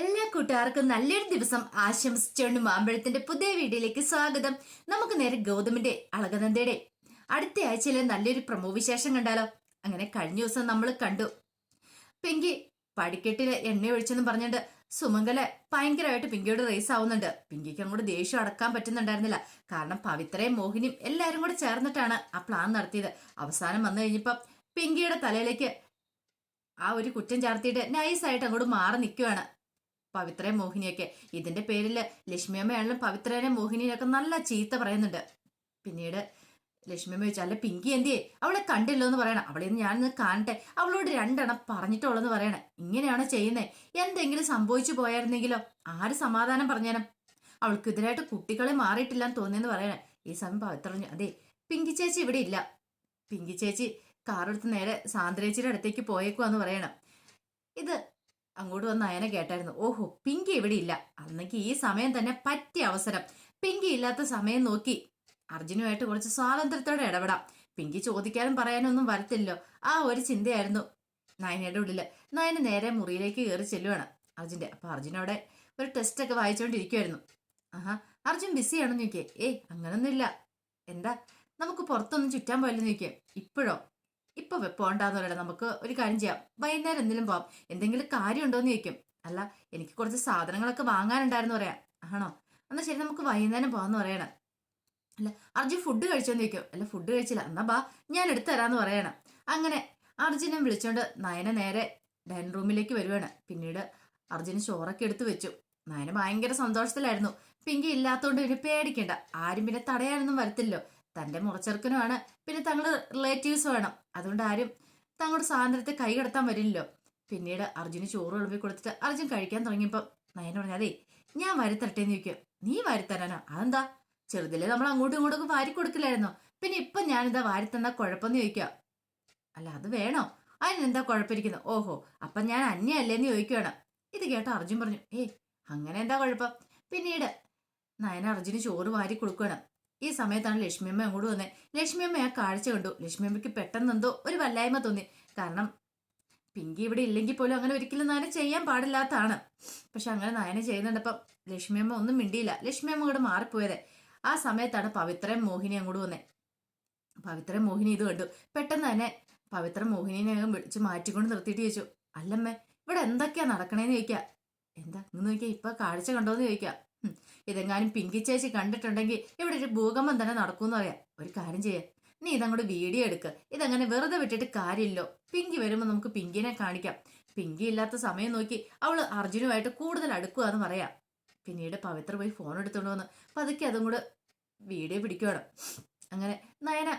എല്ലാ കൂട്ടുകാർക്കും നല്ലൊരു ദിവസം ആശംസിച്ചുകൊണ്ട് മാമ്പഴത്തിന്റെ പുതിയ വീഡിയോയിലേക്ക് സ്വാഗതം. നമുക്ക് നേരെ ഗൗതമിന്റെ അളകനന്ദയുടെ. അടുത്ത ആഴ്ചയിലെ നല്ലൊരു പ്രമോ വിശേഷം കണ്ടാലോ? അങ്ങനെ കഴിഞ്ഞ ദിവസം നമ്മൾ കണ്ടു. പിങ്കി പടിക്കെട്ടിന് എണ്ണ ഒഴിച്ചെന്ന് പറഞ്ഞിട്ട് സുമംഗല ഭയങ്കരമായിട്ട് പിങ്കിയോട് റേസ് ആവുന്നുണ്ട്. പിങ്കിക്ക് അങ്ങോട്ട് ദേഷ്യം അടക്കാൻ പറ്റുന്നുണ്ടായിരുന്നില്ല. കാരണം പവിത്രയും മോഹിനിയും എല്ലാരും കൂടെ ചേർന്നിട്ടാണ് ആ പ്ലാൻ നടത്തിയത്. അവസാനം വന്നു കഴിഞ്ഞപ്പോ പിങ്കിയുടെ തലയിലേക്ക് ആ ഒരു കുറ്റം ചാർത്തിയിട്ട് നൈസായിട്ട് അങ്ങോട്ട് മാറി നിൽക്കുവാണ് പവിത്രയും മോഹിനിയൊക്കെ. ഇതിന്റെ പേരിൽ ലക്ഷ്മിയമ്മയാണെങ്കിലും പവിത്രനെ മോഹിനിയൊക്കെ നല്ല ചീത്ത പറയുന്നുണ്ട്. പിന്നീട് ലക്ഷ്മിയമ്മ ചോദിച്ചു അല്ല പിങ്കി എന്തിയേ? അവളെ കണ്ടില്ലോ എന്ന് പറയണം. അവളെ ഞാനൊന്ന് കാണട്ടെ. അവളോട് രണ്ടെണ്ണം പറഞ്ഞിട്ടുള്ളെന്ന് പറയണേ. ഇങ്ങനെയാണ് ചെയ്യുന്നേ. എന്തെങ്കിലും സംഭവിച്ചു പോയായിരുന്നെങ്കിലോ? ആര് സമാധാനം പറഞ്ഞാലും അവൾക്ക് ഇതിനായിട്ട് കുട്ടികളെ മാറിയിട്ടില്ലാന്ന് തോന്നിയെന്ന് പറയണേ. ഈ സമയം പവിത്ര അതെ പിങ്കി ചേച്ചി ഇവിടെ ഇല്ല. പിങ്കി ചേച്ചി കാറെടുത്ത് നേരെ സാന്ദ്രേച്ചിയുടെ അടുത്തേക്ക് പോയേക്കുവാന്ന് പറയണം. ഇത് അങ്ങോട്ട് വന്ന് അയനെ കേട്ടായിരുന്നു. ഓഹോ പിങ്കി ഇവിടെ ഇല്ല. അന്നേക്ക് ഈ സമയം തന്നെ പറ്റിയ അവസരം. പിങ്കി ഇല്ലാത്ത സമയം നോക്കി. അർജുനുമായിട്ട് കുറച്ച് സ്വാതന്ത്ര്യത്തോടെ ഇടപെടാം. പിങ്കി ചോദിക്കാനും പറയാനും ഒന്നും വരത്തില്ലോ ആ ഒരു ചിന്തയായിരുന്നു നയനയുടെ ഉള്ളിൽ. നയന നേരെ മുറിയിലേക്ക് കയറി ചെല്ലുവാണ് അർജുന്റെ. അപ്പൊ അർജുനോടെ ഒരു ടെസ്റ്റ് ഒക്കെ വായിച്ചുകൊണ്ടിരിക്കുവായിരുന്നു ആഹാ അർജുൻ ബിസിയാണെന്ന് ചോദിക്കേ ഏയ് അങ്ങനൊന്നുമില്ല. എന്താ? നമുക്ക് പുറത്തൊന്നും ചുറ്റാൻ പോയല്ലെന്ന് ചോദിക്കേ ഇപ്പോഴോ? ഇപ്പൊ പോണ്ടാന്ന് പറയണം. നമുക്ക് ഒരു കാര്യം ചെയ്യാം. വൈകുന്നേരം എന്തെങ്കിലും പോവാം. എന്തെങ്കിലും കാര്യമുണ്ടോന്ന് ചോദിക്കും. അല്ല എനിക്ക് കുറച്ച് സാധനങ്ങളൊക്കെ വാങ്ങാനുണ്ടായിരുന്നു പറയാം ആണോ? എന്നാ ശരി നമുക്ക് വൈകുന്നേരം പോവാന്ന് പറയണം. അല്ല അർജുൻ ഫുഡ് കഴിച്ചോന്ന് ചോദിക്കും. അല്ല ഫുഡ് കഴിച്ചില്ല. എന്നാ ബാ ഞാൻ എടുത്തു തരാന്ന് പറയണം. അങ്ങനെ അർജുനെ വിളിച്ചോണ്ട് നയന നേരെ ഡൈനിങ് റൂമിലേക്ക് വരുവാണ്. പിന്നീട് അർജുന് ചോറൊക്കെ എടുത്തു വെച്ചു. നയന ഭയങ്കര സന്തോഷത്തിലായിരുന്നു. പിങ്കി ഇല്ലാത്തതുകൊണ്ട് പിന്നെ പേടിക്കണ്ട. ആരും പിന്നെ തടയാനൊന്നും വരത്തില്ലോ തന്റെ മുറച്ചെറുക്കനുമാണ്. പിന്നെ തങ്ങളുടെ റിലേറ്റീവ്സ് വേണം. അതുകൊണ്ട് ആരും തങ്ങളുടെ സ്വാതന്ത്ര്യത്തെ കൈകടത്താൻ വരില്ലല്ലോ. പിന്നീട് അർജുന് ചോറ് വിളമ്പി കൊടുത്തിട്ട് അർജുൻ കഴിക്കാൻ തുടങ്ങിയപ്പോൾ നയന പറഞ്ഞു അതേ ഞാൻ വാരിത്തരട്ടേന്ന് ചോദിക്കും. നീ വാരിത്തരാനോ? അതെന്താ? ചെറുതിലെ നമ്മൾ അങ്ങോട്ടും ഇങ്ങോട്ടും വാരി കൊടുക്കില്ലായിരുന്നോ പിന്നെ ഇപ്പൊ ഞാനിതാ വാരിത്തന്നാ കുഴപ്പമെന്ന് ചോദിക്കുക അല്ല അത് വേണോ? അതിനെന്താ കുഴപ്പമിരിക്കുന്നത് ഓഹോ അപ്പൊ ഞാൻ അന്യല്ലേന്ന് ചോദിക്കുകയാണ് ഇത് കേട്ട അർജുൻ പറഞ്ഞു ഏയ് അങ്ങനെ എന്താ കുഴപ്പം? പിന്നീട് നയന അർജുന് ചോറ് വാരി കൊടുക്കുകയാണ് ഈ സമയത്താണ് ലക്ഷ്മിയമ്മ അങ്ങോട്ട് വന്നത് ലക്ഷ്മിയമ്മ ആ കാഴ്ച കണ്ടു. ലക്ഷ്മിയമ്മയ്ക്ക് പെട്ടെന്ന് എന്തോ ഒരു വല്ലായ്മ തോന്നി. കാരണം പിങ്കി ഇവിടെ ഇല്ലെങ്കിൽ പോലും അങ്ങനെ ഒരിക്കലും നയന ചെയ്യാൻ പാടില്ലാത്തതാണ്. പക്ഷെ അങ്ങനെ നയന ചെയ്യുന്നുണ്ടപ്പം ലക്ഷ്മിയമ്മ ഒന്നും മിണ്ടിയില്ല. ലക്ഷ്മിയമ്മ കൂടെ മാറിപ്പോയത്. ആ സമയത്താണ് പവിത്രയും മോഹിനി അങ്ങോട്ട് വന്നേ. പവിത്രയും മോഹിനി ഇത് കണ്ടു. പെട്ടെന്ന് തന്നെ പവിത്ര മോഹിനിനെ വിളിച്ച് മാറ്റിക്കൊണ്ട് നിർത്തിയിട്ട് ചോദിച്ചു അല്ലമ്മേ ഇവിടെ എന്തൊക്കെയാ നടക്കണേന്ന് ചോദിക്കാം? എന്താ ഇന്ന് നോക്കിയാ ഇപ്പൊ കാഴ്ച കണ്ടോന്ന് ചോദിക്കാം. ഇതെങ്ങാനും പിങ്കി ചേച്ചി കണ്ടിട്ടുണ്ടെങ്കിൽ ഇവിടെ ഒരു ഭൂകമ്പം തന്നെ നടക്കൂന്ന് പറയാം. ഒരു കാര്യം ചെയ്യാം. നീ ഇതങ്ങോട്ട് വീഡിയോ എടുക്ക്. ഇതങ്ങനെ വെറുതെ വിട്ടിട്ട് കാര്യമില്ലോ പിങ്കി വരുമ്പോൾ നമുക്ക് പിങ്കിനെ കാണിക്കാം. പിങ്കി ഇല്ലാത്ത സമയം നോക്കി അവൾ അർജുനുമായിട്ട് കൂടുതൽ അടുക്കുവാന്ന് പറയാം. പിന്നീട് പവിത്ര പോയി ഫോൺ എടുത്തോണ്ട് വന്ന് പതുക്കെ അതും കൂടെ വീഡിയോ പിടിക്കുവാണ്. അങ്ങനെ നയന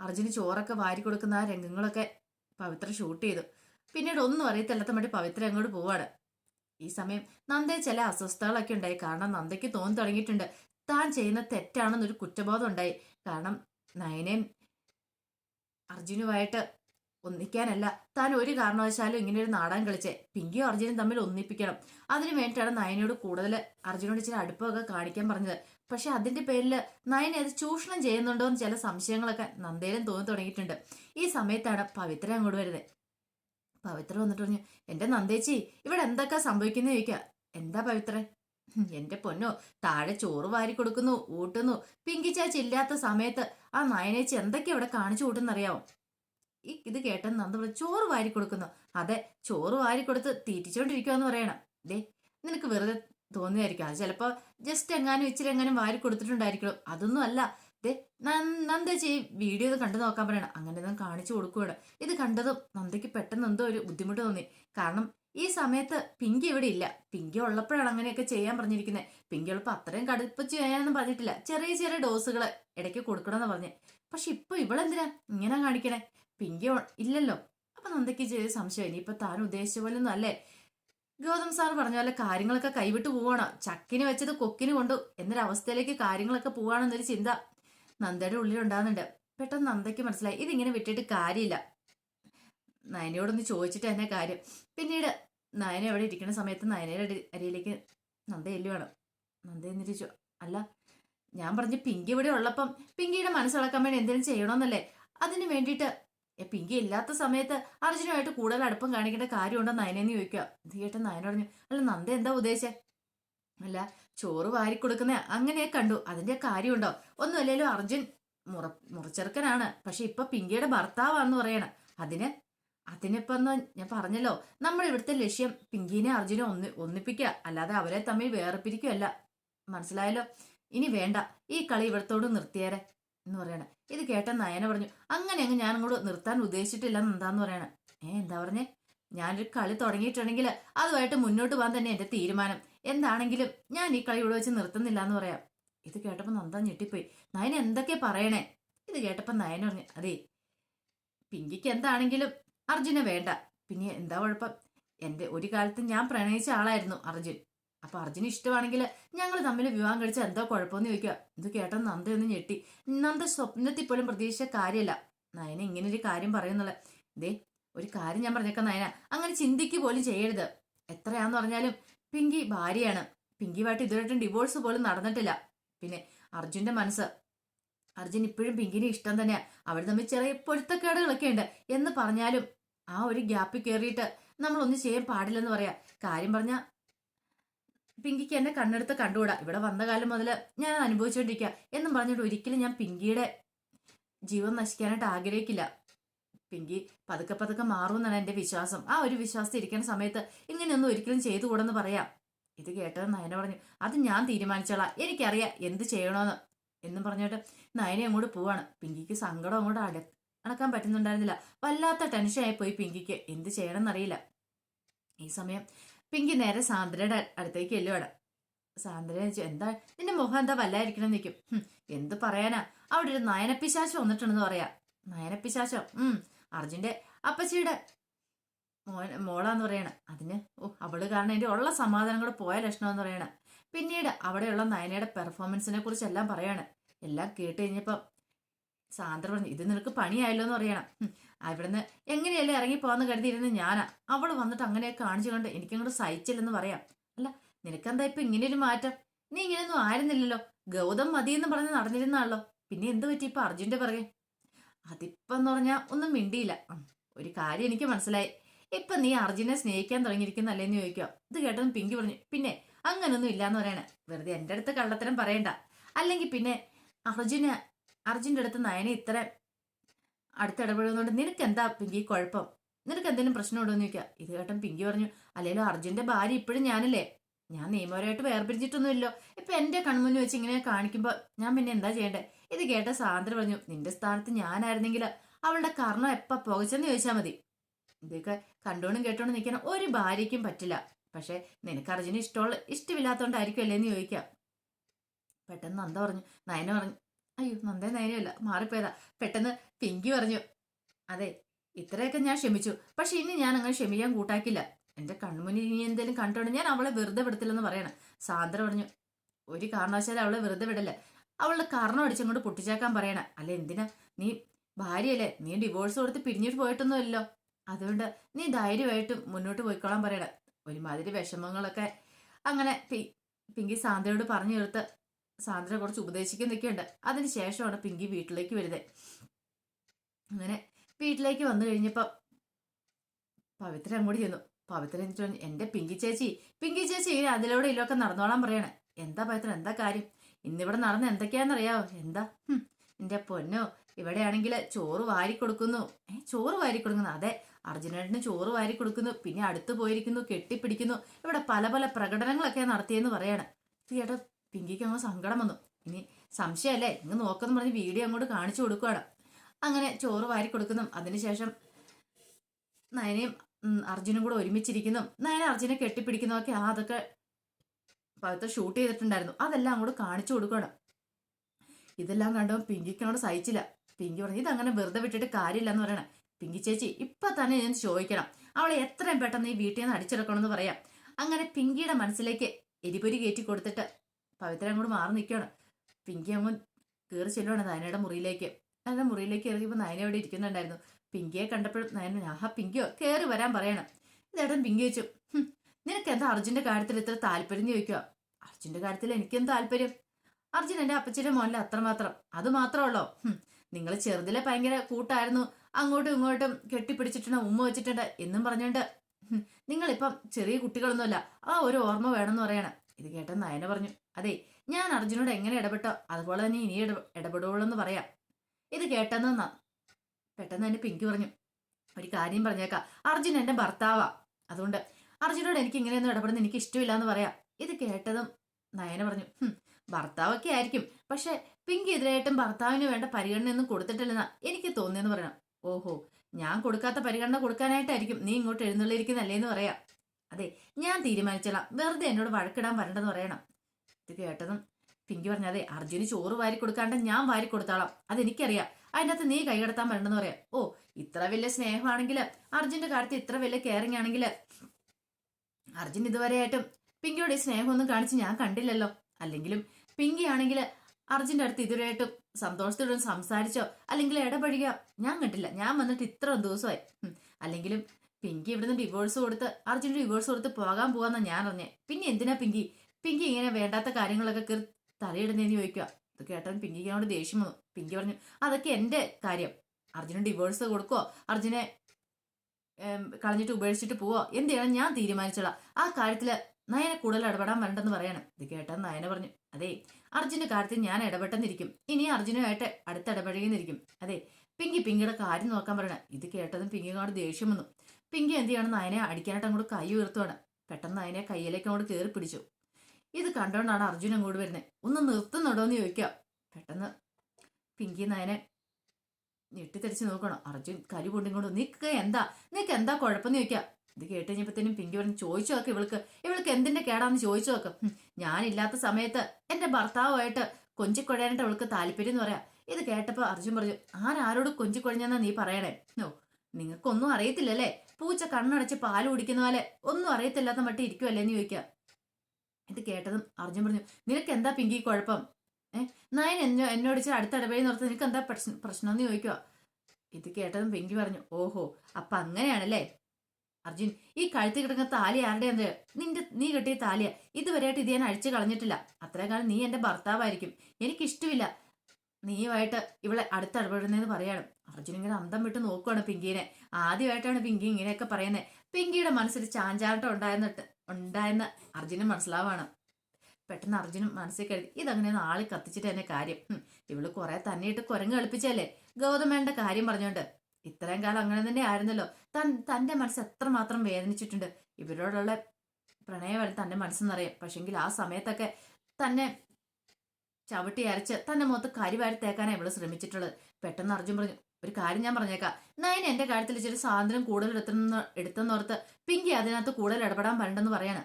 അർജുന് ചോറൊക്കെ വാരി കൊടുക്കുന്ന ആ രംഗങ്ങളൊക്കെ പവിത്ര ഷൂട്ട് ചെയ്തു. പിന്നീട് ഒന്നും അറിയത്തില്ലാത്ത മട്ടി പവിത്ര അങ്ങോട്ട് പോവാണ്. ഈ സമയം നന്ദയെ ചില അസ്വസ്ഥതകളൊക്കെ ഉണ്ടായി. കാരണം നന്ദയ്ക്ക് തോന്നി തുടങ്ങിയിട്ടുണ്ട്. താൻ ചെയ്യുന്ന തെറ്റാണെന്നൊരു കുറ്റബോധം ഉണ്ടായി. കാരണം നയനയും അർജുനുമായിട്ട് ഒന്നിക്കാനല്ല. താൻ ഒരു കാരണവശാലും ഇങ്ങനെ ഒരു നാടകം കളിച്ചേ. പിങ്കിയും അർജുനും തമ്മിൽ ഒന്നിപ്പിക്കണം. അതിനു വേണ്ടിയിട്ടാണ് നയനോട് കൂടുതൽ അർജുനോട് ചില അടുപ്പമൊക്കെ കാണിക്കാൻ പറഞ്ഞത്. പക്ഷെ അതിന്റെ പേരിൽ നയനെ അത് ചൂഷണം ചെയ്യുന്നുണ്ടോ എന്ന് ചില സംശയങ്ങളൊക്കെ നന്ദേലും തോന്നി തുടങ്ങിയിട്ടുണ്ട്. ഈ സമയത്താണ് പവിത്ര അങ്ങോട്ട് വരുന്നത്. പവിത്ര വന്നിട്ട് പറഞ്ഞു എന്റെ നന്ദേച്ചി ഇവിടെ എന്തൊക്കെ സംഭവിക്കുന്ന ചോദിക്കുക എന്താ പവിത്ര? "ഹും, എന്റെ പൊന്നോ താഴെ ചോറ് വാരി കൊടുക്കുന്നു ഊട്ടുന്നു പിങ്കി ഇല്ലാത്ത സമയത്ത് ആ നയനേച്ചി എന്തൊക്കെ ഇവിടെ കാണിച്ചു കൂട്ടുന്നറിയാവോ? ഈ ഇത് കേട്ടെന്ന് നന്ദ പറഞ്ഞു ചോറ് വാരി കൊടുക്കുന്നു. അതെ ചോറ് വാരി കൊടുത്ത് തീറ്റിച്ചോണ്ടിരിക്കുവാന്ന് പറയണം. ദേ നിനക്ക് വെറുതെ തോന്നിയായിരിക്കും അത് ചിലപ്പോ ജസ്റ്റ് എങ്ങാനും ഇച്ചിരി എങ്ങാനും വാരി കൊടുത്തിട്ടുണ്ടായിരിക്കണം. അതൊന്നും അല്ല നന്ദ- ചെയ് വീഡിയോ കണ്ടു നോക്കാൻ പറയണം. അങ്ങനെ ഒന്നും കാണിച്ചു കൊടുക്കുകയാണ് ഇത് കണ്ടതും നന്ദയ്ക്ക് പെട്ടെന്ന് എന്തോ ഒരു ബുദ്ധിമുട്ട് തോന്നി. കാരണം ഈ സമയത്ത് പിങ്കി ഇവിടെ ഇല്ല. പിങ്കി ഉള്ളപ്പോഴാണ് അങ്ങനെയൊക്കെ ചെയ്യാൻ പറഞ്ഞിരിക്കുന്നത് പിങ്കി ഉള്ളപ്പോൾ അത്രയും കടുപ്പിച്ച് ചെയ്യാനൊന്നും പറഞ്ഞിട്ടില്ല. ചെറിയ ചെറിയ ഡോസുകൾ ഇടയ്ക്ക് കൊടുക്കണമെന്ന് പറഞ്ഞേ. പക്ഷെ ഇപ്പൊ ഇവളെന്തിനാ ഇങ്ങനെ കാണിക്കണേ? പിങ്കി ഇല്ലല്ലോ. അപ്പൊ നന്ദയ്ക്ക് ചെറിയ സംശയം ഇനിയിപ്പൊ താൻ ഉദ്ദേശിച്ച പോലെ ഒന്നും അല്ലേ? ഗൗതം സാർ പറഞ്ഞ പോലെ കാര്യങ്ങളൊക്കെ കൈവിട്ട് പോവാണ്. ചക്കിന് വെച്ചത് കൊക്കിന് കൊണ്ടു എന്നൊരവസ്ഥയിലേക്ക് കാര്യങ്ങളൊക്കെ പോവാണെന്നൊരു ചിന്ത നന്ദയുടെ ഉള്ളിലുണ്ടാകുന്നുണ്ട് പെട്ടെന്ന് നന്ദയ്ക്ക് മനസ്സിലായി. ഇതിങ്ങനെ വിട്ടിട്ട് കാര്യമില്ല. നയനയോടൊന്ന് ചോദിച്ചിട്ട് തന്നെ കാര്യം. പിന്നീട് നയന അവിടെ ഇരിക്കുന്ന സമയത്ത് നയനയുടെ അരിയിലേക്ക് നന്ദ എല്ലുവാണ് നന്ദ എന്നിട്ട് ചോ അല്ല ഞാൻ പറഞ്ഞ് പിങ്കി ഇവിടെ ഉള്ളപ്പം പിങ്കിയുടെ മനസ്സിളക്കാൻ വേണ്ടി എന്തെങ്കിലും ചെയ്യണമെന്നല്ലേ അതിന് വേണ്ടിയിട്ട് പിങ്കി ഇല്ലാത്ത സമയത്ത് അർജുനുമായിട്ട് കൂടുതൽ അടുപ്പം കാണിക്കേണ്ട കാര്യമുണ്ടോ നയനെന്ന് ചോദിക്കുക. ഇത് കേട്ട നയന പറഞ്ഞു. അല്ല നന്ദ എന്താ ഉദ്ദേശിച്ചേ? അല്ല ചോറ് വാരി കൊടുക്കുന്ന അങ്ങനെ കണ്ടു. അതിന്റെ കാര്യമുണ്ടോ? ഒന്നുമല്ലേലും അർജുൻ മുറ മുറിച്ചെറുക്കനാണ്. പക്ഷെ ഇപ്പൊ പിങ്കിയുടെ ഭർത്താവാന്ന് പറയണ. അതിന് അതിനിപ്പം ഞാൻ പറഞ്ഞല്ലോ നമ്മൾ ഇവിടുത്തെ ലക്ഷ്യം പിങ്കിനെ അർജുനെ ഒന്ന് ഒന്നിപ്പിക്കുക. അല്ലാതെ അവരെ തമ്മിൽ വേർപ്പിരിക്കുകയല്ല മനസ്സിലായല്ലോ? ഇനി വേണ്ട. ഈ കളി ഇവിടത്തോട് നിർത്തിയേരെ എന്ന് പറയണ. ഇത് കേട്ട നയന പറഞ്ഞു അങ്ങനെ അങ്ങ് ഞാൻ അങ്ങോട്ട് നിർത്താൻ ഉദ്ദേശിച്ചിട്ടില്ല എന്താന്ന് പറയണ? ഏ എന്താ പറഞ്ഞേ? ഞാനൊരു കളി തുടങ്ങിയിട്ടുണ്ടെങ്കിൽ അതുമായിട്ട് മുന്നോട്ട് പോകാൻ തന്നെ എന്റെ തീരുമാനം. എന്താണെങ്കിലും ഞാൻ ഈ കളി ഇവിടെ വെച്ച് നിർത്തുന്നില്ല എന്ന് പറയാം. ഇത് കേട്ടപ്പോൾ നന്ദ ഞെട്ടിപ്പോയി. നയന എന്തൊക്കെ പറയണേ? ഇത് കേട്ടപ്പോൾ നയന പറഞ്ഞു അതെ പിങ്കിക്ക് എന്താണെങ്കിലും അർജുനെ വേണ്ട. പിന്നെ എന്താ കുഴപ്പം? എന്റെ ഒരു കാലത്ത് ഞാൻ പ്രണയിച്ച ആളായിരുന്നു അർജുൻ. അപ്പൊ അർജുന് ഇഷ്ടമാണെങ്കിൽ ഞങ്ങൾ തമ്മിൽ വിവാഹം കഴിച്ചാൽ എന്തോ കുഴപ്പമെന്ന് ചോദിക്കുക. ഇത് കേട്ട നന്ദ ഒന്ന് ഞെട്ടി. നന്ദ സ്വപ്നത്തിൽ പോലും പ്രതീക്ഷിച്ച കാര്യമല്ല. നയന ഇങ്ങനെ ഒരു കാര്യം പറയുന്നുള്ള ദേ ഒരു കാര്യം ഞാൻ പറഞ്ഞേക്കാം നയന. അങ്ങനെ ചിന്തിക്ക് പോലും ചെയ്യരുത്. എത്രയാന്ന് പറഞ്ഞാലും പിങ്കി ഭാര്യയാണ്. പിങ്കിയുമായിട്ട് ഇതുവരെയായിട്ടും ഡിവോഴ്സ് പോലും നടന്നിട്ടില്ല. പിന്നെ അർജുന്റെ മനസ്സ്. അർജുൻ ഇപ്പോഴും പിങ്കിനെ ഇഷ്ടം തന്നെയാ. അവർ തമ്മിൽ ചെറിയ പൊരുത്തക്കേടുകളൊക്കെ ഉണ്ട് എന്ന് പറഞ്ഞാലും ആ ഒരു ഗ്യാപ്പിൽ കയറിയിട്ട് നമ്മൾ ഒന്നും ചെയ്യാൻ പാടില്ലെന്ന് പറയാ. കാര്യം പറഞ്ഞ പിങ്കിക്ക് എന്നെ കണ്ണെടുത്ത് കണ്ടുകൂടാ. ഇവിടെ വന്ന കാലം മുതൽ ഞാൻ അനുഭവിച്ചുകൊണ്ടിരിക്കുക എന്നും പറഞ്ഞിട്ട് ഒരിക്കലും ഞാൻ പിങ്കിയുടെ ജീവൻ നശിക്കാനായിട്ട് ആഗ്രഹിക്കില്ല. പിങ്കി പതുക്കെ പതുക്കെ മാറുമെന്നാണ് എന്റെ വിശ്വാസം. ആ ഒരു വിശ്വാസത്തിൽ ഇരിക്കുന്ന സമയത്ത് ഇങ്ങനെയൊന്നും ഒരിക്കലും ചെയ്തു കൂടെന്ന് പറയാം. ഇത് കേട്ടത് നയന പറഞ്ഞു അത് ഞാൻ തീരുമാനിച്ചോളാം. എനിക്കറിയാം എന്ത് ചെയ്യണമെന്ന് എന്നും പറഞ്ഞിട്ട് നയനെ അങ്ങോട്ട് പോവാണ്. പിങ്കിക്ക് സങ്കടം അങ്ങോട്ട് അട അടക്കാൻ പറ്റുന്നുണ്ടായിരുന്നില്ല. വല്ലാത്ത ടെൻഷനായി പോയി പിങ്കിക്ക്. എന്ത് ചെയ്യണമെന്നറിയില്ല. ഈ സമയം പിങ്കി നേരെ സാന്ദ്രയുടെ അടുത്തേക്ക് എല്ലുവാണ് സാന്ദ്ര എന്താ? നിന്റെ മുഖം എന്താ വല്ലായിരിക്കണം നിൽക്കും എന്ത് പറയാനാ? അവിടെ ഒരു നയനപ്പിശാശം വന്നിട്ടുണ്ടെന്ന് പറയാ. നയനപ്പിശാശം ഉം. അർജുന്റെ അപ്പച്ചിയുടെ മോൻ മോളാന്ന് പറയണ. അതിന് ഓ അവൾ കാരണം എന്റെ ഉള്ള സമാധാനം കൂടെ പോയ ലക്ഷണമെന്ന് പറയണ. പിന്നീട് അവിടെയുള്ള നയനയുടെ പെർഫോമൻസിനെ കുറിച്ച് എല്ലാം പറയാണ്. എല്ലാം കേട്ട് കഴിഞ്ഞപ്പോൾ സാന്ദ്ര പറഞ്ഞു ഇത് നിനക്ക് പണിയായല്ലോ എന്ന് പറയണം. അവിടുന്ന് എങ്ങനെയല്ലേ ഇറങ്ങി പോവാന്ന് കരുതിയിരുന്ന ഞാനാ. അവൾ വന്നിട്ട് അങ്ങനെ കാണിച്ചു കൊണ്ട് എനിക്കങ്ങോട്ട് സഹിച്ചില്ലെന്ന് പറയാം. അല്ല നിനക്കെന്താ ഇപ്പൊ ഇങ്ങനെ ഒരു മാറ്റം? നീ ഇങ്ങനെയൊന്നും ആയിരുന്നില്ലല്ലോ. ഗൗതം മതിയെന്ന് പറഞ്ഞ് നടന്നിരുന്നാണല്ലോ. പിന്നെ എന്ത് പറ്റി ഇപ്പൊ അർജുന്റെ പിറകെ? അതിപ്പെന്ന് പറഞ്ഞാ ഒന്നും മിണ്ടിയില്ല. ഒരു കാര്യം എനിക്ക് മനസ്സിലായി. ഇപ്പൊ നീ അർജുനെ സ്നേഹിക്കാൻ തുടങ്ങിയിരിക്കുന്നല്ലേന്ന് ചോദിക്കുക ഇത് കേട്ടതും പിങ്കി പറഞ്ഞു പിന്നെ അങ്ങനൊന്നും ഇല്ലാന്ന് പറയണേ. വെറുതെ എന്റെ അടുത്ത് കള്ളത്തരം പറയണ്ട. അല്ലെങ്കിൽ പിന്നെ അർജുന അർജുന്റെ അടുത്ത് നയനെ ഇത്ര അടുത്തിടപെടുന്നതുകൊണ്ട് നിനക്ക് എന്താ പിങ്കി കുഴപ്പം? നിനക്ക് എന്തെങ്കിലും പ്രശ്നമുണ്ടോ എന്ന് ചോദിക്കുക ഇത് കേട്ടൻ പിങ്കി പറഞ്ഞു അല്ലെങ്കിലും അർജുന്റെ ഭാര്യ ഇപ്പോഴും ഞാനല്ലേ? ഞാൻ നിയമപരമായിട്ട് വേർപിരിച്ചിട്ടൊന്നുമില്ലോ ഇപ്പൊ എന്റെ കൺമുന്നിൽ വെച്ച് ഇങ്ങനെ കാണിക്കുമ്പോ ഞാൻ പിന്നെ എന്താ ചെയ്യണ്ടേ? ഇത് കേട്ട സാന്ദ്ര പറഞ്ഞു നിന്റെ സ്ഥാനത്ത് ഞാനായിരുന്നെങ്കിൽ അവളുടെ കർണം എപ്പ പുകച്ചെന്ന് ചോദിച്ചാൽ മതി. ഇതൊക്കെ കണ്ടോണ്ടും കേട്ടോണ്ടും നിൽക്കാൻ ഒരു ഭാര്യയ്ക്കും പറ്റില്ല. പക്ഷെ നിനക്ക് അർജുന ഇഷ്ടമുള്ള ഇഷ്ടമില്ലാത്തോണ്ടായിരിക്കും അല്ലേന്ന് ചോദിക്കാം. പെട്ടെന്ന് നന്ദ പറഞ്ഞു നയന പറഞ്ഞു അയ്യോ നന്ദ നയനയല്ല മാറിപ്പോയതാ. പെട്ടെന്ന് പിങ്കി പറഞ്ഞു അതെ ഇത്രയൊക്കെ ഞാൻ ക്ഷമിച്ചു. പക്ഷെ ഇനി ഞാൻ അങ്ങനെ ക്ഷമിക്കാൻ കൂട്ടാക്കില്ല. എന്റെ കൺമുന്നിൽ ഇനി എന്തെങ്കിലും കണ്ടോണ്ട് ഞാൻ അവളെ വെറുതെ വിടത്തില്ലെന്ന് പറയണം. സാന്ദ്ര പറഞ്ഞു ഒരു കാരണവശാലും അവളെ വെറുതെ വിടല്ലേ? അവളുടെ കാരണം അടിച്ചങ്ങോട്ട് പൊട്ടിച്ചേക്കാൻ പറയണം. അല്ല എന്തിനാ? നീ ഭാര്യയല്ലേ? നീ ഡിവോഴ്സ് കൊടുത്ത് പിരിഞ്ഞിട്ട് പോയിട്ടൊന്നുമല്ലോ അതുകൊണ്ട് നീ ധൈര്യമായിട്ട് മുന്നോട്ട് പോയിക്കോളാൻ പറയണ. ഒരുമാതിരി വിഷമങ്ങളൊക്കെ അങ്ങനെ പിങ്കി സാന്ദ്രയോട് പറഞ്ഞു തീർത്ത് സാന്ദ്ര കുറച്ച് ഉപദേശിക്കുന്നൊക്കെയുണ്ട് അതിന് ശേഷമാണ് പിങ്കി വീട്ടിലേക്ക് വരുന്നത്. അങ്ങനെ വീട്ടിലേക്ക് വന്നു കഴിഞ്ഞപ്പോൾ പവിത്ര അങ്ങോട്ട് ചെന്നു. പവിത്ര എന്നിട്ട് എന്റെ പിങ്കി ചേച്ചി പിങ്കി ചേച്ചി അതിലൂടെ ഇതിലൊക്കെ നടന്നോളാൻ പറയണേ. എന്താ പവിത്ര എന്താ കാര്യം? ഇന്നിവിടെ നടന്ന എന്തൊക്കെയാണെന്നറിയാവോ? എന്താ? എന്റെ പൊന്നോ ഇവിടെയാണെങ്കിൽ ചോറ് വാരി കൊടുക്കുന്നു. ഏ ചോറ് വാരി കൊടുക്കുന്നു. അതെ അർജുനേട്ടന് ചോറ് വാരി കൊടുക്കുന്നു. പിന്നെ അടുത്ത് പോയിരിക്കുന്നു കെട്ടിപ്പിടിക്കുന്നു. ഇവിടെ പല പല പ്രകടനങ്ങളൊക്കെ നടത്തിയെന്ന് പറയാണ്. ചേട്ടാ പിങ്കിക്ക് അങ്ങ് സങ്കടം വന്നു. ഇനി സംശയമല്ലേ ഇങ്ങ് നോക്കുന്നു പറഞ്ഞ് വീഡിയോ അങ്ങോട്ട് കാണിച്ചു കൊടുക്കുകയാണ് അങ്ങനെ ചോറ് വാരി കൊടുക്കുന്നു. അതിനുശേഷം നയനയും അർജുനും കൂടെ ഒരുമിച്ചിരിക്കുന്നു. നയന അർജുനെ കെട്ടിപ്പിടിക്കുന്നതൊക്കെ ആ അതൊക്കെ പഴുത്ത ഷൂട്ട് ചെയ്തിട്ടുണ്ടായിരുന്നു. അതെല്ലാം അങ്ങോട്ട് കാണിച്ചു കൊടുക്കണം ഇതെല്ലാം കണ്ടപ്പോൾ പിങ്കിക്ക് സഹിച്ചില്ല. പിങ്കി പറഞ്ഞു ഇതങ്ങനെ വെറുതെ വിട്ടിട്ട് കാര്യമില്ല എന്ന് പറയണേ. പിങ്കി ചേച്ചി ഇപ്പൊ തന്നെ ഞാൻ ചോദിക്കണം. അവളെ എത്രയും പെട്ടെന്ന് ഈ വീട്ടിൽ നിന്ന് അടിച്ചെടുക്കണമെന്ന് പറയാം. അങ്ങനെ പിങ്കിയുടെ മനസ്സിലേക്ക് എരിപൊരി കയറ്റി കൊടുത്തിട്ട് പവിത്ര അങ്ങോട്ട് മാറി നിൽക്കുകയാണ്. പിങ്കി അങ്ങ് കയറി ചെല്ലുവാണ് നയനയുടെ മുറിയിലേക്ക്. നയനയുടെ മുറിയിലേക്ക് ഇറങ്ങിയപ്പോൾ നയന അവിടെ ഇരിക്കുന്നുണ്ടായിരുന്നു. പിങ്കിയെ കണ്ടപ്പോഴും നയന ആഹാ പിങ്കിയോ കയറി വരാൻ പറയണം. ഇതേട്ടൻ പിങ്കി വെച്ചു നിനക്ക് എന്താ അർജുന്റെ കാര്യത്തിൽ ഇത്ര താല്പര്യം? ചോദിക്കുക അർജുന്റെ കാര്യത്തിൽ എനിക്കെന്ത് താല്പര്യം? അർജുൻ എന്റെ അപ്പച്ചിയുടെ മോനിലെ അത്രമാത്രം. അത് മാത്രമല്ലോ നിങ്ങൾ ചെറുതിലെ ഭയങ്കര കൂട്ടായിരുന്നു. അങ്ങോട്ടും ഇങ്ങോട്ടും കെട്ടിപ്പിടിച്ചിട്ടുണ്ട് ഉമ്മ വെച്ചിട്ടുണ്ട് എന്നും പറഞ്ഞുകൊണ്ട്. നിങ്ങളിപ്പം ചെറിയ കുട്ടികളൊന്നുമല്ല ആ ഒരു ഓർമ്മ വേണമെന്ന് പറയണം. ഇത് കേട്ട നയന പറഞ്ഞു അതെ ഞാൻ അർജുനോട് എങ്ങനെ ഇടപെട്ടോ? അതുപോലെ തന്നെ ഇനി ഇടപെടുകയുള്ളൂ എന്ന് പറയാം. ഇത് കേട്ടെന്നാ പെട്ടെന്ന് തന്നെ പിങ്കി പറഞ്ഞു. ഒരു കാര്യം പറഞ്ഞേക്കാം. അർജുൻ എന്റെ ഭർത്താവാ. അതുകൊണ്ട് അർജുനോട് എനിക്ക് ഇങ്ങനെയൊന്നും ഇടപെടുന്ന എനിക്ക് ഇഷ്ടമില്ല എന്ന് പറയാം. ഇത് കേട്ടതും നയന പറഞ്ഞു ഭർത്താവൊക്കെ ആയിരിക്കും. പക്ഷെ പിങ്കി എതിരായിട്ടും ഭർത്താവിന് വേണ്ട പരിഗണന ഒന്നും കൊടുത്തിട്ടില്ലെന്നാ എനിക്ക് തോന്നിയെന്ന് പറയണം. ഓഹോ ഞാൻ കൊടുക്കാത്ത പരിഗണന കൊടുക്കാനായിട്ടായിരിക്കും നീ ഇങ്ങോട്ട് എഴുന്നള്ളിയിരിക്കുന്നല്ലേ എന്ന് പറയാം. അതെ ഞാൻ തീരുമാനിച്ചോളാം. വെറുതെ എന്നോട് വഴക്കിടാൻ വരണ്ടെന്ന് പറയണം. ഇത് കേട്ടതും പിങ്കി പറഞ്ഞ അതെ അർജുന് ചോറ് വാരി കൊടുക്കാണ്ട് ഞാൻ വാരി കൊടുത്താളാം അതെനിക്കറിയാം. അതിന്റെ അകത്ത് നീ കൈകടത്താൻ പറ്റണമെന്ന് പറയാം. ഓ ഇത്ര വലിയ സ്നേഹമാണെങ്കിൽ അർജുന്റെ കാര്യത്തിൽ ഇത്ര വലിയ കെയറിങ് ആണെങ്കിൽ അർജുൻ ഇതുവരെയായിട്ടും പിങ്കിയോട് സ്നേഹമൊന്നും കാണിച്ച് ഞാൻ കണ്ടില്ലല്ലോ. അല്ലെങ്കിലും പിങ്കി ആണെങ്കിൽ അർജുന്റെ അടുത്ത് ഇതുവരെയായിട്ടും സന്തോഷത്തോടെ സംസാരിച്ചോ അല്ലെങ്കിൽ ഇടപഴകിയോ ഞാൻ കണ്ടില്ല. ഞാൻ വന്നിട്ട് ഇത്ര ദിവസമായി. അല്ലെങ്കിലും പിങ്കി ഇവിടുന്ന് ഡിവോഴ്സ് കൊടുത്ത് അർജുന്റെ ഡിവോഴ്സ് കൊടുത്ത് പോകാൻ പോവാന്നാ ഞാൻ അറിഞ്ഞേ പിന്നെ എന്തിനാ പിങ്കി? പിങ്കി ഇങ്ങനെ വേണ്ടാത്ത കാര്യങ്ങളൊക്കെ കയറി തലയിടുന്നതെന്ന് ചോദിക്കുക ഇത് പിങ്കിക്ക് അങ്ങോട്ട് ദേഷ്യം വന്നു. പിങ്കി പറഞ്ഞു അതൊക്കെ എന്റെ കാര്യം. അർജുന് ഡിവോഴ്സ് കൊടുക്കുവോ അർജുനെ കളഞ്ഞിട്ട് ഉപേക്ഷിച്ചിട്ട് പോവോ? എന്ത് ചെയ്യണം ഞാൻ തീരുമാനിച്ചോളാം ആ കാര്യത്തിൽ നയനെ കൂടുതൽ ഇടപെടാൻ വരണ്ടെന്ന് പറയണം. ഇത് കേട്ടാൽ നയന പറഞ്ഞു അതെ അർജുന്റെ കാര്യത്തിൽ ഞാൻ ഇടപെട്ടെന്നിരിക്കും. ഇനി അർജുനുമായിട്ട് അടുത്ത് ഇടപെടുകയെന്നിരിക്കും അതെ പിങ്കി പിങ്കിയുടെ കാര്യം നോക്കാൻ പറയണം. ഇത് കേട്ടതും പിങ്കിയോട് ദേഷ്യം വന്നു. പിങ്കി എന്ത് ചെയ്യണം നയനെ അടിക്കാനായിട്ട് അങ്ങോട്ട് കൈ ഉയർത്തുവാണ്? പെട്ടെന്ന് നയനെ കയ്യിലേക്ക് അങ്ങോട്ട് കയറി പിടിച്ചു ഇത് കണ്ടോണ്ടാണ് അർജുൻ അങ്ങോട്ട് വരുന്നത് ഒന്ന് നിർത്തുന്നുണ്ടോ എന്ന് ചോദിക്കുക പെട്ടെന്ന് പിങ്കി നായനെ ഞെട്ടിത്തെറിച്ച് നോക്കണം. അർജുൻ കരി പൊണ്ടിക്കൊണ്ട് നിക്ക് എന്താ? നിനക്ക് എന്താ കുഴപ്പമെന്ന് ചോദിക്കാം. ഇത് കേട്ട് കഴിഞ്ഞപ്പോഴത്തേനും പിങ്കി പറഞ്ഞ് ചോദിച്ചു നോക്ക് ഇവൾക്ക്. ഇവൾക്ക് എന്തിന്റെ കേടാന്ന് ചോദിച്ചു നോക്ക്. ഞാനില്ലാത്ത സമയത്ത് എന്റെ ഭർത്താവുമായിട്ട് കൊഞ്ചിക്കൊഴയാനായിട്ട് അവൾക്ക് താല്പര്യം എന്ന് പറയാം. ഇത് കേട്ടപ്പോ അർജുൻ പറഞ്ഞു ആരാരോട് കൊഞ്ചിക്കൊഴഞ്ഞെന്നാ നീ പറയണേ? നോ നിങ്ങൾക്കൊന്നും അറിയത്തില്ലല്ലേ? പൂച്ച കണ്ണടച്ച് പാൽ കുടിക്കുന്ന പോലെ ഒന്നും അറിയത്തില്ലാത്ത മട്ടി ഇരിക്കുമല്ലേ എന്ന് ചോദിക്കുക ഇത് കേട്ടതും അർജുൻ പറഞ്ഞു നിനക്ക് എന്താ പിങ്കി കുഴപ്പം? നയൻ എന്നോ എന്നോട് ഇച്ചിരി അടുത്ത ഇടപെടി നിർത്തി. നിനക്ക് എന്താ പ്രശ്നം പ്രശ്നം എന്ന് ചോദിക്കുക ഇത് കേട്ടതും പിങ്കി പറഞ്ഞു ഓഹോ അപ്പൊ അങ്ങനെയാണല്ലേ? അർജുൻ ഈ കഴുത്തിൽ കിടക്കുന്ന താലി ആരുടെ എന്ത്? നിന്റെ നീ കിട്ടിയ താലിയ. ഇതുവരെയായിട്ട് ഇത് ഞാൻ അഴിച്ചു കളഞ്ഞിട്ടില്ല. അത്ര കാലം നീ എന്റെ ഭർത്താവായിരിക്കും. എനിക്കിഷ്ടമില്ല നീയുമായിട്ട് ഇവളെ അടുത്ത് ഇടപെടുന്നതെന്ന് പറയണം. അർജുൻ ഇങ്ങനെ അന്തം വിട്ട് നോക്കുവാണ് പിങ്കിനെ. ആദ്യമായിട്ടാണ് പിങ്കി ഇങ്ങനെയൊക്കെ പറയുന്നത് പിങ്കിയുടെ മനസ്സിൽ ചാഞ്ചാട്ടം ഉണ്ടായെന്നിട്ട് ഉണ്ടായെന്ന് അർജുനും മനസ്സിലാവാണ്. പെട്ടെന്ന് അർജുനും മനസ്സിൽ കരുതി ഇതങ്ങനെ നാളെ കത്തിച്ചിട്ട് തന്നെ കാര്യം. ഇവൾ കുറെ തന്നെയിട്ട് കുരങ്ങ് കളിപ്പിച്ചല്ലേ ഗൗതമേന്റെ കാര്യം പറഞ്ഞോണ്ട് ഇത്രയും കാലം അങ്ങനെ തന്നെ ആയിരുന്നല്ലോ. തൻ തന്റെ മനസ്സ് എത്രമാത്രം വേദനിച്ചിട്ടുണ്ട്. ഇവരോടുള്ള പ്രണയമാണ് തന്റെ മനസ്സെന്നറിയാം പക്ഷെങ്കിൽ ആ സമയത്തൊക്കെ തന്നെ ചവിട്ടി അരച്ച് തന്റെ മുഖത്ത് കരിവാരി തേക്കാനാണ് ഇവൾ ശ്രമിച്ചിട്ടുള്ളത്. പെട്ടെന്ന് അർജുൻ പറഞ്ഞു ഒരു കാര്യം ഞാൻ പറഞ്ഞേക്കാം. നയൻ എന്റെ കാര്യത്തിൽ ഇച്ചിരി സ്വാതന്ത്ര്യം കൂടുതൽ എടുത്തെന്ന് എടുത്തെന്നോർത്ത് പിങ്കി അതിനകത്ത് കൂടുതൽ ഇടപെടാൻ പറ്റണ്ടെന്ന് പറയാണ്.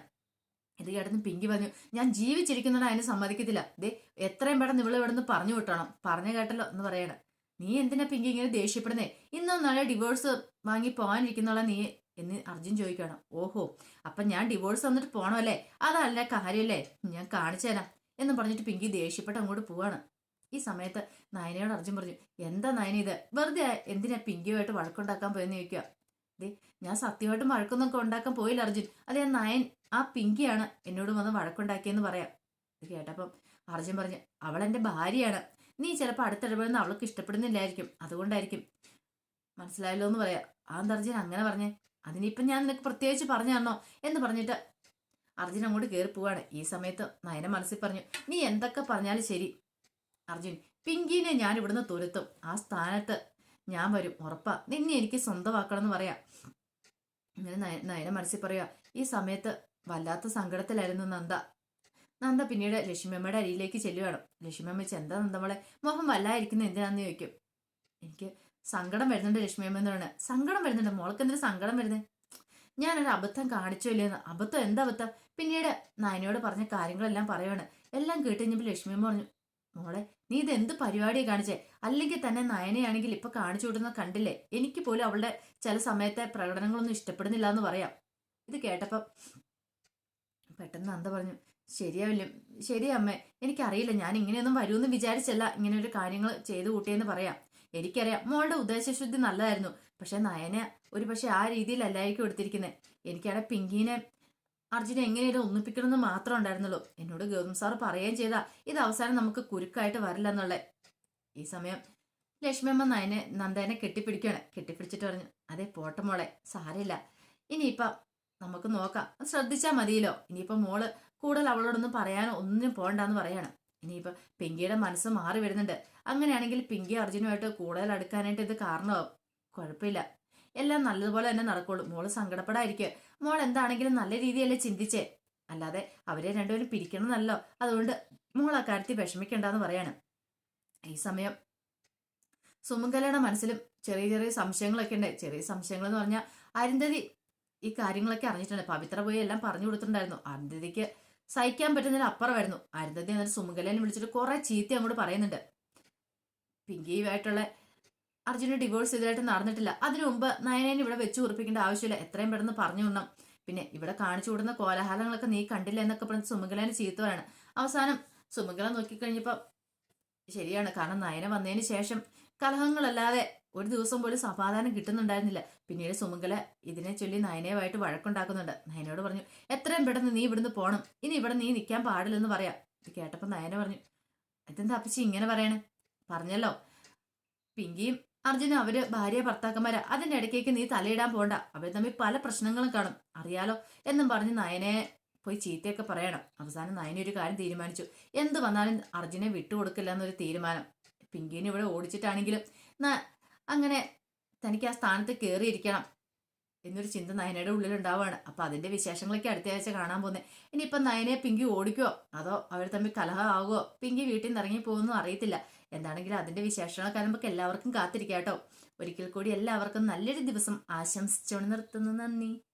ഇത് കേട്ടെന്ന് പിങ്കി പറഞ്ഞു ഞാൻ ജീവിച്ചിരിക്കുന്നതാണ് അതിന് സമ്മതിക്കത്തില്ല. ദേ എത്രയും പെട്ടെന്ന് ഇവൾ ഇവിടുന്ന് പറഞ്ഞു വിട്ടണം. പറഞ്ഞു കേട്ടല്ലോ എന്ന് പറയണം. നീ എന്തിനാ പിങ്കി ഇങ്ങനെ ദേഷ്യപ്പെടുന്നേ? ഇന്നും നല്ല ഡിവോഴ്സ് വാങ്ങി പോകാനിരിക്കുന്നുള്ള നീ? എന്ന് അർജുൻ ചോദിക്കണം ഓഹോ അപ്പൊ ഞാൻ ഡിവോഴ്സ് വന്നിട്ട് പോണമല്ലേ? അതല്ല കാര്യമല്ലേ ഞാൻ കാണിച്ചു തരാം എന്ന് പറഞ്ഞിട്ട് പിങ്കി ദേഷ്യപ്പെട്ട് അങ്ങോട്ട് പോവാണ്. ഈ സമയത്ത് നയനയോട് അർജുൻ പറഞ്ഞു എന്താ നയന ഇത്? വെറുതെ എന്തിനാ പിങ്കിയുമായിട്ട് വഴക്കുണ്ടാക്കാൻ പോയെന്ന് ചോദിക്കുക? ദേ ഞാൻ സത്യമായിട്ടും വഴക്കൊന്നൊക്കെ ഉണ്ടാക്കാൻ പോയില്ല അർജുൻ. അതെ ആ നയൻ ആ പിങ്കിയാണ് എന്നോട് വന്ന് വഴക്കുണ്ടാക്കിയെന്ന് പറയാം. ഇത് കേട്ടപ്പം അർജുൻ പറഞ്ഞു അവൾ എന്റെ ഭാര്യയാണ്. നീ ചിലപ്പോൾ അടുത്തിടപെടുന്ന അവൾക്ക് ഇഷ്ടപ്പെടുന്നില്ലായിരിക്കും. അതുകൊണ്ടായിരിക്കും. മനസ്സിലായല്ലോ എന്ന് പറയാം. ആ അർജുൻ അങ്ങനെ പറഞ്ഞേ അതിനിപ്പം ഞാൻ നിനക്ക് പ്രത്യേകിച്ച് പറഞ്ഞു തരണോ? എന്ന് പറഞ്ഞിട്ട് അർജുൻ അങ്ങോട്ട് കയറി പോവാണ്. ഈ സമയത്ത് നയന മനസ്സിൽ പറഞ്ഞു നീ എന്തൊക്കെ പറഞ്ഞാലും ശരി അർജുൻ. പിങ്കിനെ ഞാൻ ഇവിടുന്ന് തുരത്തും. ആ സ്ഥാനത്ത് ഞാൻ വരും ഉറപ്പാ. നിന്നെ എനിക്ക് സ്വന്തമാക്കണം എന്ന് പറയാം. ഇങ്ങനെ നയ- നയന മനസ്സിൽ പറയാ ഈ സമയത്ത് വല്ലാത്ത സങ്കടത്തിലായിരുന്നു നന്ദ. നന്ദ പിന്നീട് ലക്ഷ്മിയമ്മയുടെ അരിയിലേക്ക് ചെല്ലുവാണ് ലക്ഷ്മിയമ്മ ചെന്താ നന്ദമളെ മോഹം വല്ലായിരിക്കുന്ന എന്തിനാന്ന് ചോദിക്കും? എനിക്ക് സങ്കടം വരുന്നുണ്ട് ലക്ഷ്മിയമ്മ എന്ന് പറയുന്നത്. സങ്കടം വരുന്നുണ്ട് മോൾക്ക് എന്തിനു സങ്കടം വരുന്നത് ഞാനൊരു അബദ്ധം കാണിച്ചോ ഇല്ലെന്ന്. അബദ്ധം എന്താ അബദ്ധം? പിന്നീട് നയനയോട് പറഞ്ഞ കാര്യങ്ങളെല്ലാം പറയുവാണ്. എല്ലാം കേട്ട് കഴിഞ്ഞപ്പോൾ ലക്ഷ്മിയമ്മ പറഞ്ഞു മോളെ നീ ഇത് എന്ത് പരിപാടിയാണ് കാണിച്ചേ? അല്ലെങ്കിൽ തന്നെ നയനയാണെങ്കിൽ ഇപ്പൊ കാണിച്ചു വിടുന്ന കണ്ടില്ലേ? എനിക്ക് പോലും അവളുടെ ചില സമയത്തെ പ്രകടനങ്ങളൊന്നും ഇഷ്ടപ്പെടുന്നില്ല എന്ന് പറയാം. ഇത് കേട്ടപ്പം പെട്ടെന്ന് അന്ത പറഞ്ഞു ശരിയാവില്ല ശരി അമ്മേ എനിക്കറിയില്ല ഞാൻ ഇങ്ങനെയൊന്നും വരുമെന്ന് വിചാരിച്ചല്ല ഇങ്ങനെ ഒരു കാര്യങ്ങൾ ചെയ്തു കൂട്ടിയെന്ന് പറയാം. എനിക്കറിയാം മോളുടെ ഉദ്ദേശശുദ്ധി നല്ലതായിരുന്നു. പക്ഷെ നയന ഒരു പക്ഷെ ആ രീതിയിലല്ലായിരിക്കും എടുത്തിരിക്കുന്നത് എനിക്കവിടെ പിങ്കീനെ അർജുനെ എങ്ങനെയും ഒന്നിപ്പിക്കണമെന്ന് മാത്രം ഉണ്ടായിരുന്നുള്ളൂ. എന്നോട് ഗൗതം സാർ പറയുകയും ചെയ്താ. ഇത് അവസാനം നമുക്ക് കുരുക്കായിട്ട് വരില്ല എന്നുള്ളത് ഈ സമയം ലക്ഷ്മിയമ്മ നയനെ നന്ദേനെ കെട്ടിപ്പിടിക്കുകയാണ്. കെട്ടിപ്പിടിച്ചിട്ട് പറഞ്ഞു അതെ പോട്ടെ മോളെ സാരമില്ല. ഇനിയിപ്പം നമുക്ക് നോക്കാം. ശ്രദ്ധിച്ചാൽ മതിയല്ലോ. ഇനിയിപ്പം മോൾ കൂടുതൽ അവളോടൊന്നും പറയാനോ ഒന്നിനും പോകണ്ടെന്ന് പറയാണ്. ഇനിയിപ്പം പിങ്കിയുടെ മനസ്സ് മാറി വരുന്നുണ്ട്. അങ്ങനെയാണെങ്കിൽ പിങ്കി അർജുനുമായിട്ട് കൂടുതൽ അടുക്കാനായിട്ട് ഇത് കാരണമാവും. കുഴപ്പമില്ല. എല്ലാം നല്ലതുപോലെ തന്നെ നടക്കുള്ളൂ. മോൾ സങ്കടപ്പെടാതിരിക്കുക മോൾ എന്താണെങ്കിലും നല്ല രീതിയല്ലേ ചിന്തിച്ചേ. അല്ലാതെ അവരെ രണ്ടുപേരും പിരിക്കണമെന്നല്ലോ. അതുകൊണ്ട് മോൾ ആ കാര്യത്തിൽ വിഷമിക്കണ്ടെന്ന് പറയാണ്. ഈ സമയം സുമംഗലയുടെ മനസ്സിലും ചെറിയ ചെറിയ സംശയങ്ങളൊക്കെ ഉണ്ട്. ചെറിയ സംശയങ്ങൾ എന്ന് പറഞ്ഞാൽ അരുന്ധതി ഈ കാര്യങ്ങളൊക്കെ അറിഞ്ഞിട്ടുണ്ട്. പവിത്ര പോയി എല്ലാം പറഞ്ഞു കൊടുത്തിട്ടുണ്ടായിരുന്നു. അരുന്ധതിക്ക് സഹിക്കാൻ പറ്റുന്നതിന് അപ്പുറമായിരുന്നു. അരുന്ധതി എന്നിട്ട് സുമംഗലേനെ വിളിച്ചിട്ട് കുറെ ചീത്ത അങ്ങോട്ട് പറയുന്നുണ്ട്. പിങ്കിയുമായിട്ടുള്ള അർജുന ഡിവോഴ്സ് ചെയ്തതായിട്ട് നടന്നിട്ടില്ല. അതിനു മുമ്പ് നയനേനെ ഇവിടെ വെച്ച് ഉറപ്പിക്കേണ്ട ആവശ്യമില്ല. എത്രയും പെട്ടെന്ന് പറഞ്ഞു വിടണം. പിന്നെ ഇവിടെ കാണിച്ചു കൊടുക്കുന്ന കോലാഹലങ്ങളൊക്കെ നീ കണ്ടില്ല എന്നൊക്കെ പറഞ്ഞ് സുമംഗലേനെ ചീത്തവരാണ്. അവസാനം സുമംഗല നോക്കിക്കഴിഞ്ഞപ്പോൾ ശരിയാണ്. കാരണം നയന വന്നതിന് ശേഷം കലഹങ്ങളല്ലാതെ ഒരു ദിവസം പോലും സമാധാനം കിട്ടുന്നുണ്ടായിരുന്നില്ല. പിന്നീട് സുമംഗല ഇതിനെ ചൊല്ലി നയനയുമായിട്ട് വഴക്കുണ്ടാക്കുന്നുണ്ട്. നയനയോട് പറഞ്ഞു എത്രയും പെട്ടെന്ന് നീ ഇവിടുന്ന് പോണം. ഇനി ഇവിടെ നീ നിൽക്കാൻ പാടില്ലെന്ന് പറയാം. ഇത് കേട്ടപ്പോൾ നയന പറഞ്ഞു ഇതെന്താ അപ്പച്ചി ഇങ്ങനെ പറയണേ? പറഞ്ഞല്ലോ. പിങ്കിയും അർജുനും അവർ ഭാര്യ ഭർത്താക്കന്മാരാ. അതിന്റെ ഇടയ്ക്കേക്ക് നീ തലയിടാൻ പോണ്ട. അവർ തമ്മിൽ പല പ്രശ്നങ്ങളും കാണും. അറിയാലോ? എന്നും പറഞ്ഞ് നയനെ പോയി ചീത്തയൊക്കെ പറയണം. അവസാനം നയനെ ഒരു കാര്യം തീരുമാനിച്ചു. എന്ത് വന്നാലും അർജുനെ വിട്ടുകൊടുക്കില്ല എന്നൊരു തീരുമാനം. പിങ്കിനെ ഇവിടെ ഓടിച്ചിട്ടാണെങ്കിലും അങ്ങനെ തനിക്ക് ആ സ്ഥാനത്ത് കയറിയിരിക്കണം എന്നൊരു ചിന്ത നയനയുടെ ഉള്ളിലുണ്ടാവുകയാണ് അപ്പൊ അതിന്റെ വിശേഷങ്ങളൊക്കെ അടുത്ത ആഴ്ച കാണാൻ പോകുന്നത് ഇനിയിപ്പം നയനെ പിങ്കി ഓടിക്കുവോ? അതോ അവർ തമ്മിൽ കലഹമാകുമോ പിങ്കി വീട്ടിൽ നിന്ന് ഇറങ്ങി പോകുമെന്നും അറിയത്തില്ല. എന്താണെങ്കിലും അതിന്റെ വിശേഷങ്ങളൊക്കെ നമുക്ക് എല്ലാവർക്കും കാത്തിരിക്കാം കേട്ടോ. ഒരിക്കൽ കൂടി എല്ലാവർക്കും നല്ലൊരു ദിവസം ആശംസിച്ചുകൊണ്ട് നിർത്തുന്നു. നന്ദി.